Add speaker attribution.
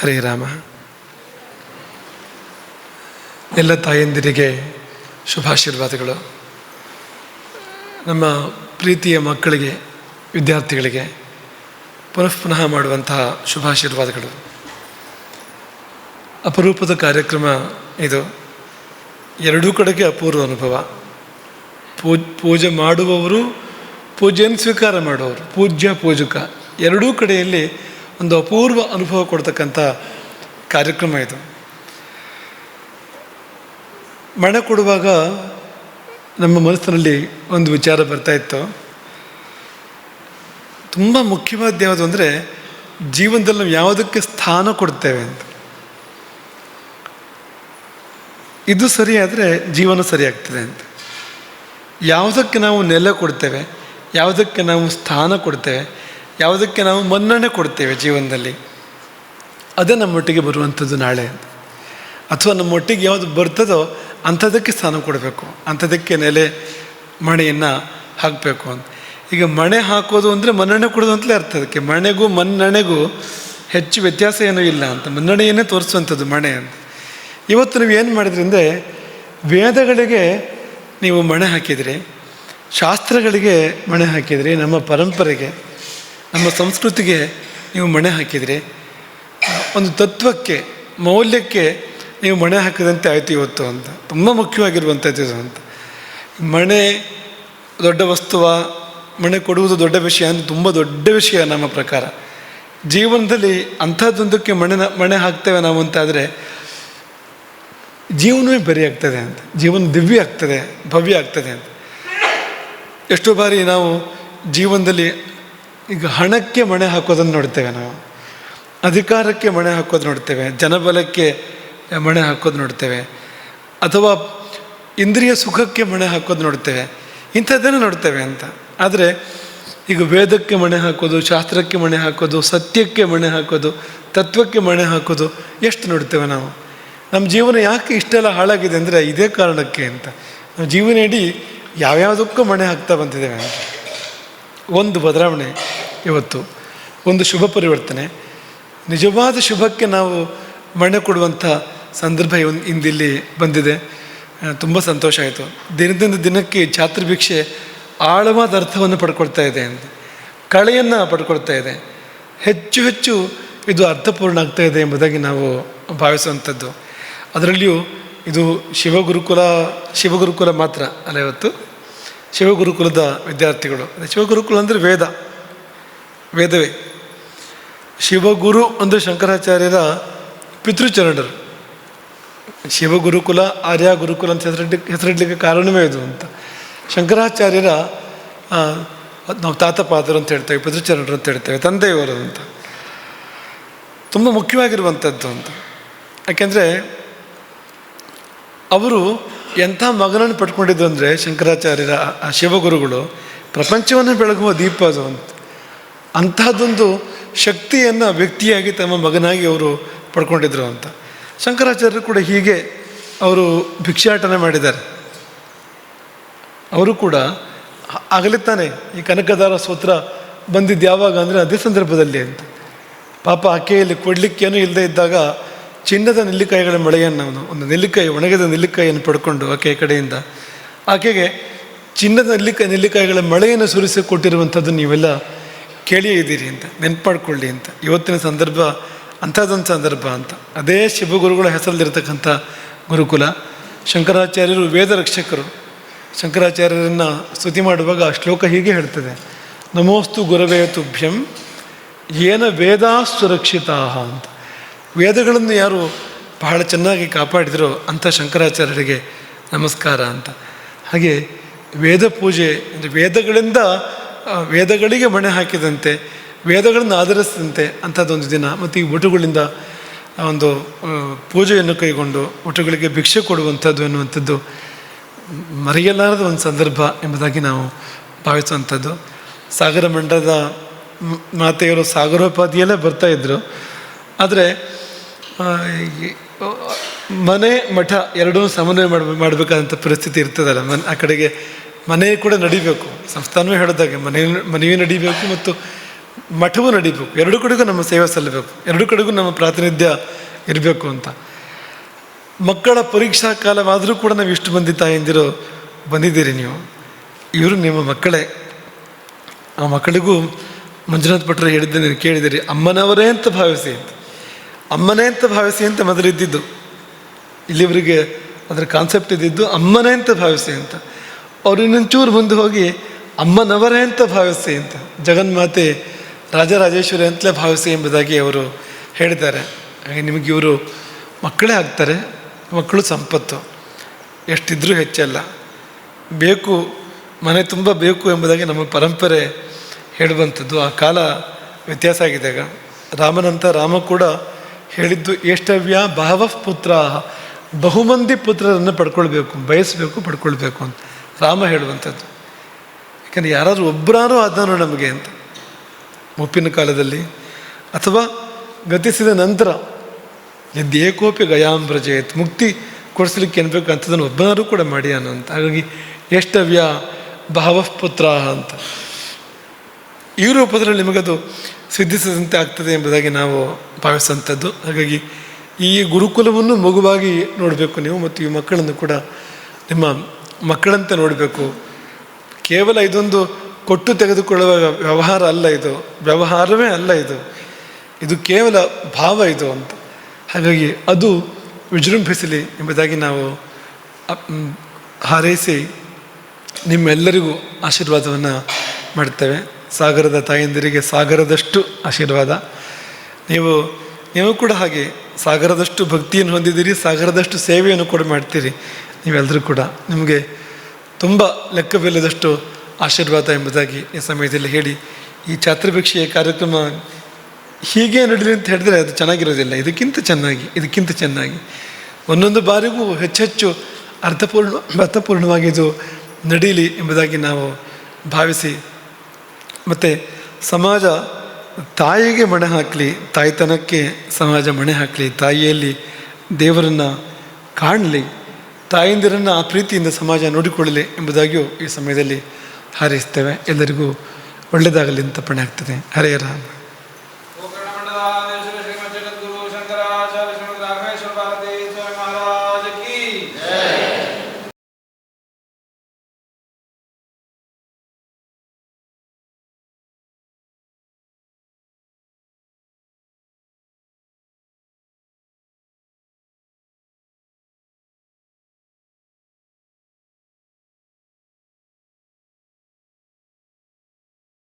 Speaker 1: ಹರೇ ರಾಮ. ಎಲ್ಲ ತಾಯಂದಿರಿಗೆ ಶುಭಾಶೀರ್ವಾದಗಳು. ನಮ್ಮ ಪ್ರೀತಿಯ ಮಕ್ಕಳಿಗೆ, ವಿದ್ಯಾರ್ಥಿಗಳಿಗೆ ಪುನಃ ಪುನಃ ಮಾಡುವಂತಹ ಶುಭಾಶೀರ್ವಾದಗಳು. ಅಪರೂಪದ ಕಾರ್ಯಕ್ರಮ ಇದು. ಎರಡೂ ಕಡೆಗೆ ಅಪೂರ್ವ ಅನುಭವ. ಪೂಜ್ ಪೂಜೆ ಮಾಡುವವರು ಪೂಜೆಯನ್ನು ಸ್ವೀಕಾರ ಮಾಡುವವರು. ಪೂಜ್ಯ ಪೂಜಕ. ಎರಡೂ ಕಡೆಯಲ್ಲಿ ಒಂದು ಅಪೂರ್ವ ಅನುಭವ ಕೊಡ್ತಕ್ಕಂಥ ಕಾರ್ಯಕ್ರಮ ಇದು. ಮಣೆ ಕೊಡುವಾಗ ನಮ್ಮ ಮನಸ್ಸಿನಲ್ಲಿ ಒಂದು ವಿಚಾರ ಬರ್ತಾ ಇತ್ತು. ತುಂಬ ಮುಖ್ಯವಾದ ಯಾವುದು ಅಂದರೆ ಜೀವನದಲ್ಲಿ ನಾವು ಯಾವುದಕ್ಕೆ ಸ್ಥಾನ ಕೊಡ್ತೇವೆ ಅಂತ. ಇದು ಸರಿಯಾದರೆ ಜೀವನ ಸರಿಯಾಗ್ತದೆ ಅಂತ. ಯಾವುದಕ್ಕೆ ನಾವು ನೆಲೆ ಕೊಡ್ತೇವೆ, ಯಾವುದಕ್ಕೆ ನಾವು ಸ್ಥಾನ ಕೊಡ್ತೇವೆ ಯಾವುದಕ್ಕೆ ನಾವು ಮನ್ನಣೆ ಕೊಡ್ತೇವೆ ಜೀವನದಲ್ಲಿ? ಅದೇ ನಮ್ಮೊಟ್ಟಿಗೆ ಬರುವಂಥದ್ದು ನಾಳೆ. ಅಥವಾ ನಮ್ಮೊಟ್ಟಿಗೆ ಯಾವುದು ಬರ್ತದೋ ಅಂಥದಕ್ಕೆ ಸ್ಥಾನ ಕೊಡಬೇಕು. ಅಂಥದಕ್ಕೆ ನೆಲೆ ಮಣೆಯನ್ನು ಹಾಕಬೇಕು ಅಂತ. ಈಗ ಮಣೆ ಹಾಕೋದು ಅಂದರೆ ಮನ್ನಣೆ ಕೊಡೋದು ಅಂತಲೇ ಅರ್ಥ ಅದಕ್ಕೆ. ಮಣೆಗೂ ಮನ್ನಣೆಗೂ ಹೆಚ್ಚು ವ್ಯತ್ಯಾಸ ಏನೂ ಇಲ್ಲ ಅಂತ. ಮನ್ನಣೆಯನ್ನೇ ತೋರಿಸುವಂಥದ್ದು ಮಣೆ ಅಂತ. ಇವತ್ತು ನೀವು ಏನು ಮಾಡಿದ್ರಿ ವೇದಗಳಿಗೆ ನೀವು ಮಣೆ ಹಾಕಿದ್ರಿ. ಶಾಸ್ತ್ರಗಳಿಗೆ ಮಣೆ ಹಾಕಿದ್ರಿ. ನಮ್ಮ ಪರಂಪರೆಗೆ. ನಮ್ಮ ಸಂಸ್ಕೃತಿಗೆ ನೀವು ಮಣೆ ಹಾಕಿದರೆ, ಒಂದು ತತ್ವಕ್ಕೆ, ಮೌಲ್ಯಕ್ಕೆ ನೀವು ಮಣೆ ಹಾಕಿದಂತೆ ಆಯಿತು ಇವತ್ತು ಅಂತ. ತುಂಬ ಮುಖ್ಯವಾಗಿರುವಂಥದ್ದು ಇದು ಅಂತ. ಮಣೆ ದೊಡ್ಡ ವಸ್ತುವ, ಮಣೆ ಕೊಡುವುದು ದೊಡ್ಡ ವಿಷಯ ಅಂತ ತುಂಬ ದೊಡ್ಡ ವಿಷಯ ನಮ್ಮ ಪ್ರಕಾರ. ಜೀವನದಲ್ಲಿ ಅಂಥದ್ದೊಂದಕ್ಕೆ ಮಣೆ ಮಣೆ ಹಾಕ್ತೇವೆ ನಾವು ಅಂತಾದರೆ, ಜೀವನವೇ ಬರಿ ಆಗ್ತದೆ ಅಂತ. ಜೀವನ ದಿವ್ಯ ಆಗ್ತದೆ, ಭವ್ಯ ಆಗ್ತದೆ ಅಂತ. ಎಷ್ಟೋ ಬಾರಿ ನಾವು ಜೀವನದಲ್ಲಿ ಈಗ ಹಣಕ್ಕೆ ಮಣೆ ಹಾಕೋದನ್ನು ನೋಡ್ತೇವೆ ನಾವು. ಅಧಿಕಾರಕ್ಕೆ ಮಣೆ ಹಾಕೋದು ನೋಡ್ತೇವೆ. ಜನಬಲಕ್ಕೆ ಮಣೆ ಹಾಕೋದು ನೋಡ್ತೇವೆ. ಅಥವಾ ಇಂದ್ರಿಯ ಸುಖಕ್ಕೆ ಮಣೆ ಹಾಕೋದು ನೋಡ್ತೇವೆ. ಇಂಥದ್ದನ್ನು ನೋಡ್ತೇವೆ ಅಂತ. ಆದರೆ ಈಗ ವೇದಕ್ಕೆ ಮಣೆ ಹಾಕೋದು, ಶಾಸ್ತ್ರಕ್ಕೆ ಮಣೆ ಹಾಕೋದು, ಸತ್ಯಕ್ಕೆ ಮಣೆ ಹಾಕೋದು, ತತ್ವಕ್ಕೆ ಮಣೆ ಹಾಕೋದು ಎಷ್ಟು ನೋಡ್ತೇವೆ ನಾವು? ನಮ್ಮ ಜೀವನ ಯಾಕೆ ಇಷ್ಟೆಲ್ಲ ಹಾಳಾಗಿದೆ ಅಂದರೆ ಇದೇ ಕಾರಣಕ್ಕೆ ಅಂತ. ನಮ್ಮ ಜೀವನ ಇಡೀ ಯಾವ್ಯಾವುದಕ್ಕೂ ಮಣೆ ಹಾಕ್ತಾ ಬಂದಿದ್ದೇವೆ ಅಂತ. ಒಂದು ಬದಲಾವಣೆ ಇವತ್ತು, ಒಂದು ಶುಭ ಪರಿವರ್ತನೆ. ನಿಜವಾದ ಶುಭಕ್ಕೆ ನಾವು ಮಣೆ ಕೊಡುವಂಥ ಸಂದರ್ಭ ಇಂದಿಲ್ಲಿ ಬಂದಿದೆ. ತುಂಬ ಸಂತೋಷ ಆಯಿತು. ದಿನದಿಂದ ದಿನಕ್ಕೆ ಛಾತ್ರಭಿಕ್ಷೆ ಆಳವಾದ ಅರ್ಥವನ್ನು ಪಡ್ಕೊಳ್ತಾ ಇದೆ ಅಂತ. ಕಳೆಯನ್ನು ಪಡ್ಕೊಳ್ತಾ ಇದೆ. ಹೆಚ್ಚು ಹೆಚ್ಚು ಇದು ಅರ್ಥಪೂರ್ಣ ಆಗ್ತಾ ಇದೆ ಎಂಬುದಾಗಿ ನಾವು ಭಾವಿಸುವಂಥದ್ದು. ಅದರಲ್ಲಿಯೂ ಇದು ಶಿವಗುರುಕುಲ ಶಿವಗುರುಕುಲ ಮಾತ್ರ ಅಲ್ಲ ಇವತ್ತು. ಶಿವಗುರುಕುಲದ ವಿದ್ಯಾರ್ಥಿಗಳು. ಶಿವಗುರುಕುಲ ಅಂದರೆ ವೇದ. ವೇದವೇ. ಶಿವಗುರು ಅಂದರೆ ಶಂಕರಾಚಾರ್ಯರ ಪಿತೃಚರಣರು. ಶಿವಗುರುಕುಲ, ಆರ್ಯ ಗುರುಕುಲ ಅಂತ ಹೆಸರಿಡ್ಲಿಕ್ಕೆ ಹೆಸರಿಡ್ಲಿಕ್ಕೆ ಕಾರಣವೇ ಇದು ಅಂತ. ಶಂಕರಾಚಾರ್ಯರ ನಾವು ತಾತಪಾದರು ಅಂತ ಹೇಳ್ತೇವೆ, ಪಿತೃಚರಣರು ಅಂತ ಹೇಳ್ತೇವೆ, ತಂದೆಯವರು ಅಂತ. ತುಂಬ ಮುಖ್ಯವಾಗಿರುವಂಥದ್ದು ಅಂತ. ಯಾಕೆಂದರೆ, ಅವರು ಎಂಥ ಮಗನನ್ನು ಪಟ್ಕೊಂಡಿದ್ದು ಅಂದರೆ ಶಂಕರಾಚಾರ್ಯರ ಆ- ಶಿವಗುರುಗಳು, ಪ್ರಪಂಚವನ್ನು ಬೆಳಗುವ ದೀಪ ಅದು ಅಂತ. ಅಂತಹದ್ದೊಂದು ಶಕ್ತಿಯನ್ನು ವ್ಯಕ್ತಿಯಾಗಿ ತಮ್ಮ ಮಗನಾಗಿ ಅವರು ಪಡ್ಕೊಂಡಿದ್ರು ಅಂತ. ಶಂಕರಾಚಾರ್ಯರು ಕೂಡ ಹೀಗೆ ಅವರು ಭಿಕ್ಷಾಟನೆ ಮಾಡಿದ್ದಾರೆ. ಅವರು ಕೂಡ ಆಗಲೇ ತಾನೆ, ಈ ಕನಕದಾರ ಸ್ತೋತ್ರ ಬಂದಿದ್ದು ಯಾವಾಗ ಅಂದರೆ ಅದೇ ಸಂದರ್ಭದಲ್ಲಿ ಅಂತ. ಪಾಪ ಆಕೆಯಲ್ಲಿ ಕೊಡಲಿಕ್ಕೇನೂ ಇಲ್ಲದೆ ಇದ್ದಾಗ ಚಿನ್ನದ ನೆಲ್ಲಿಕಾಯಿಗಳ ಮಳೆಯನ್ನು ಒಂದು ನೆಲ್ಲಿಕಾಯಿ, ಒಣಗಿದ ನೆಲ್ಲಿಕಾಯಿಯನ್ನು ಪಡ್ಕೊಂಡು ಆಕೆಯ ಕಡೆಯಿಂದ, ಆಕೆಗೆ ಚಿನ್ನದ ನೆಲ್ಲಿಕಾಯಿ ನೆಲ್ಲಿಕಾಯಿಗಳ ಮಳೆಯನ್ನು ಸುರಿಸಿಕೊಟ್ಟಿರುವಂಥದ್ದು ನೀವೆಲ್ಲ ಕೇಳಿಯೇ ಇದ್ದೀರಿ ಅಂತ ನೆನ್ಪು ಮಾಡ್ಕೊಳ್ಳಿ ಅಂತ. ಇವತ್ತಿನ ಸಂದರ್ಭ, ಅಂಥದ್ದೊಂದು ಸಂದರ್ಭ ಅಂತ. ಅದೇ ಶಿವಗುರುಗಳ ಹೆಸರಲ್ಲಿರ್ತಕ್ಕಂಥ ಗುರುಕುಲ. ಶಂಕರಾಚಾರ್ಯರು ವೇದ ರಕ್ಷಕರು ಶಂಕರಾಚಾರ್ಯರನ್ನು ಸ್ತುತಿ ಮಾಡುವಾಗ ಆ ಶ್ಲೋಕ ಹೀಗೆ ಹೇಳ್ತದೆ. ನಮೋಸ್ತು ಗುರವೇ ತುಭ್ಯಂ, ಏನ ವೇದಾ ಸುರಕ್ಷಿತಾ ಅಂತ. ವೇದಗಳನ್ನು ಯಾರು ಬಹಳ ಚೆನ್ನಾಗಿ ಕಾಪಾಡಿದರೋ ಅಂಥ ಶಂಕರಾಚಾರ್ಯರಿಗೆ ನಮಸ್ಕಾರ ಅಂತ. ಹಾಗೆ ವೇದ ಪೂಜೆ ಅಂದರೆ ವೇದಗಳಿಂದ ವೇದಗಳಿಗೆ ಮಣೆ ಹಾಕಿದಂತೆ, ವೇದಗಳನ್ನು ಆಧರಿಸಿದಂತೆ ಅಂಥದ್ದೊಂದು ದಿನ. ಮತ್ತು ಈ ಒಟುಗಳಿಂದ ಒಂದು ಪೂಜೆಯನ್ನು ಕೈಗೊಂಡು ಒಟುಗಳಿಗೆ ಭಿಕ್ಷೆ ಕೊಡುವಂಥದ್ದು ಎನ್ನುವಂಥದ್ದು ಮರೆಯಲಾರದ ಒಂದು ಸಂದರ್ಭ ಎಂಬುದಾಗಿ ನಾವು ಭಾವಿಸುವಂಥದ್ದು. ಸಾಗರ ಮಂಡಲದ ಮಾತೆಯವರು ಸಾಗರೋಪಾದಿಯಲ್ಲೇ ಬರ್ತಾಯಿದ್ರು ಆದರೆ ಮನೆ ಮಠ ಎರಡೂ ಸಮನ್ವಯ ಮಾಡ, ಮಾಡಬೇಕಾದಂಥ ಪರಿಸ್ಥಿತಿ ಇರ್ತದಲ್ಲ, ಮನ್, ಆ ಕಡೆಗೆ ಮನೆ ಕೂಡ ನಡಿಬೇಕು. ಸಂಸ್ಥಾನವೇ ಹೇಳಿದಾಗೆ ಮನೆ, ಮನೆಯೂ ನಡಿಬೇಕು ಮತ್ತು ಮಠವೂ ನಡಿಬೇಕು. ಎರಡು ಕಡೆಗೂ ನಮ್ಮ ಸೇವೆ ಸಲ್ಲಬೇಕು. ಎರಡು ಕಡೆಗೂ ನಮ್ಮ ಪ್ರಾತಿನಿಧ್ಯ ಇರಬೇಕು ಅಂತ. ಮಕ್ಕಳ ಪರೀಕ್ಷಾ ಕಾಲವಾದರೂ ಕೂಡ ನಾವು ಇಷ್ಟು ಮಂದಿ ತಾಯಂದಿರು ಬಂದಿದ್ದೀರಿ ನೀವು. ಇವರು ನಿಮ್ಮ ಮಕ್ಕಳೇ. ಆ ಮಕ್ಕಳಿಗೂ ಮಂಜುನಾಥ್ ಭಟ್ರು ಹೇಳಿದ್ದೆ ನೀವು ಕೇಳಿದಿರಿ ಅಮ್ಮನವರೇ ಅಂತ ಭಾವಿಸಿ ಅಂತ. ಅಮ್ಮನೇ ಅಂತ ಭಾವಿಸಿ ಅಂತ ಮೊದಲು ಇದ್ದಿದ್ದು ಇಲ್ಲಿವರೆಗೆ ಅದರ ಕಾನ್ಸೆಪ್ಟ್ ಇದ್ದಿದ್ದು ಅಮ್ಮನೇ ಅಂತ ಭಾವಿಸಿ ಅಂತ. ಅವರು ಇನ್ನೊಂಚೂರು ಮುಂದೆ ಹೋಗಿ ಅಮ್ಮನವರೇ ಅಂತ ಭಾವಿಸಿ ಅಂತ. ಜಗನ್ಮಾತೆ ರಾಜರಾಜೇಶ್ವರಿ ಅಂತಲೇ ಭಾವಿಸಿ ಎಂಬುದಾಗಿ ಅವರು ಹೇಳಿದ್ದಾರೆ. ಹಾಗೆ ನಿಮಗೆ ಇವರು ಮಕ್ಕಳೇ ಆಗ್ತಾರೆ, ಮಕ್ಕಳು ಸಂಪತ್ತು. ಎಷ್ಟಿದ್ರೂ ಹೆಚ್ಚಲ್ಲ. ಬೇಕು, ಮನೆ ತುಂಬ ಬೇಕು ಎಂಬುದಾಗಿ ನಮ್ಮ ಪರಂಪರೆ ಹೇಳುವಂಥದ್ದು. ಆ ಕಾಲ ವ್ಯತ್ಯಾಸ ಆಗಿದೆ ರಾಮನಂತ ರಾಮ ಕೂಡ ಹೇಳಿದ್ದು ಏಷ್ಟವ್ಯ ಬಹವ ಪುತ್ರ ಬಹುಮಂದಿ ಪುತ್ರರನ್ನು ಪಡ್ಕೊಳ್ಬೇಕು, ಬಯಸಬೇಕು, ಪಡ್ಕೊಳ್ಬೇಕು ಅಂತ. ರಾಮ ಹೇಳುವಂಥದ್ದು. ಯಾಕಂದರೆ ಯಾರಾದರೂ ಒಬ್ಬರಾರು ಆದನು ನಮಗೆ ಅಂತ. ಮುಪ್ಪಿನ ಕಾಲದಲ್ಲಿ ಅಥವಾ ಗತಿಸಿದ ನಂತರ ಎದ್ದೇಕೋಪಿ ಗಯಾಂಬ್ರಜಯತ್ ಮುಕ್ತಿ ಕೊಡಿಸ್ಲಿಕ್ಕೆ ಏನ್ಬೇಕು ಅಂಥದ್ದನ್ನು ಒಬ್ಬನಾರು ಕೂಡ ಮಾಡಿ ಅನ್ನೋ ಅಂತ. ಹಾಗಾಗಿ ಎಷ್ಟವ್ಯ ಬಹವಃ ಪುತ್ರ ಅಂತ. ಈ ರೂಪದಲ್ಲಿ ನಿಮಗದು ಸಿದ್ಧಿಸದಂತೆ ಆಗ್ತದೆ ಎಂಬುದಾಗಿ ನಾವು ಭಾವಿಸುವಂಥದ್ದು. ಹಾಗಾಗಿ ಈ ಗುರುಕುಲವನ್ನು ಮಗುವಾಗಿ ನೋಡಬೇಕು ನೀವು ಮತ್ತು ಈ ಮಕ್ಕಳನ್ನು ಕೂಡ ನಿಮ್ಮ ಮಕ್ಕಳಂತೆ ನೋಡಬೇಕು. ಕೇವಲ ಇದೊಂದು ಕೊಟ್ಟು ತೆಗೆದುಕೊಳ್ಳುವ ವ್ಯವಹಾರ ಅಲ್ಲ ಇದು. ವ್ಯವಹಾರವೇ ಅಲ್ಲ ಇದು. ಇದು ಕೇವಲ ಭಾವ ಇದು ಅಂತ. ಹಾಗಾಗಿ ಅದು ವಿಜೃಂಭಿಸಲಿ ಎಂಬುದಾಗಿ ನಾವು ಹಾರೈಸಿ ನಿಮ್ಮೆಲ್ಲರಿಗೂ ಆಶೀರ್ವಾದವನ್ನು ಮಾಡ್ತೇವೆ. ಸಾಗರದ ತಾಯಂದಿರಿಗೆ ಸಾಗರದಷ್ಟು ಆಶೀರ್ವಾದ. ನೀವು ನೀವು ಕೂಡ ಹಾಗೆ ಸಾಗರದಷ್ಟು ಭಕ್ತಿಯನ್ನು ಹೊಂದಿದ್ದೀರಿ, ಸಾಗರದಷ್ಟು ಸೇವೆಯನ್ನು ಕೂಡ ಮಾಡ್ತೀರಿ. ನೀವೆಲ್ಲರೂ ಕೂಡ ನಿಮಗೆ ತುಂಬ ಲೆಕ್ಕವಿಲ್ಲದಷ್ಟು ಆಶೀರ್ವಾದ ಎಂಬುದಾಗಿ ಈ ಸಮಯದಲ್ಲಿ ಹೇಳಿ, ಈ ಛಾತ್ರಭಿಕ್ಷೆಯ ಕಾರ್ಯಕ್ರಮ ಹೀಗೆ ನಡೀಲಿ ಅಂತ ಹೇಳಿದ್ರೆ ಅದು ಚೆನ್ನಾಗಿರೋದಿಲ್ಲ. ಇದಕ್ಕಿಂತ ಚೆನ್ನಾಗಿ ಇದಕ್ಕಿಂತ ಚೆನ್ನಾಗಿ. ಒಂದೊಂದು ಬಾರಿಗೂ ಹೆಚ್ಚೆಚ್ಚು ಅರ್ಥಪೂರ್ಣ, ಅರ್ಥಪೂರ್ಣವಾಗಿ ಇದು ನಡೀಲಿ ಎಂಬುದಾಗಿ ನಾವು ಭಾವಿಸಿ ಮತ್ತು ಸಮಾಜ ತಾಯಿಗೆ ಮಣೆ ಹಾಕಲಿ, ತಾಯ್ತನಕ್ಕೆ ಸಮಾಜ ಮಣೆ ಹಾಕಲಿ, ತಾಯಿಯಲ್ಲಿ ದೇವರನ್ನು ಕಾಣಲಿ, ತಾಯಂದಿರನ್ನು ಆ ಪ್ರೀತಿಯಿಂದ ಸಮಾಜ ನೋಡಿಕೊಳ್ಳಲಿ ಎಂಬುದಾಗಿಯೂ ಈ ಸಮಯದಲ್ಲಿ ಹಾರೈಸ್ತೇವೆ. ಎಲ್ಲರಿಗೂ ಒಳ್ಳೆಯದಾಗಲಿ ಅಂತ ಪಣೆ ಆಗ್ತದೆ. ಹರೇ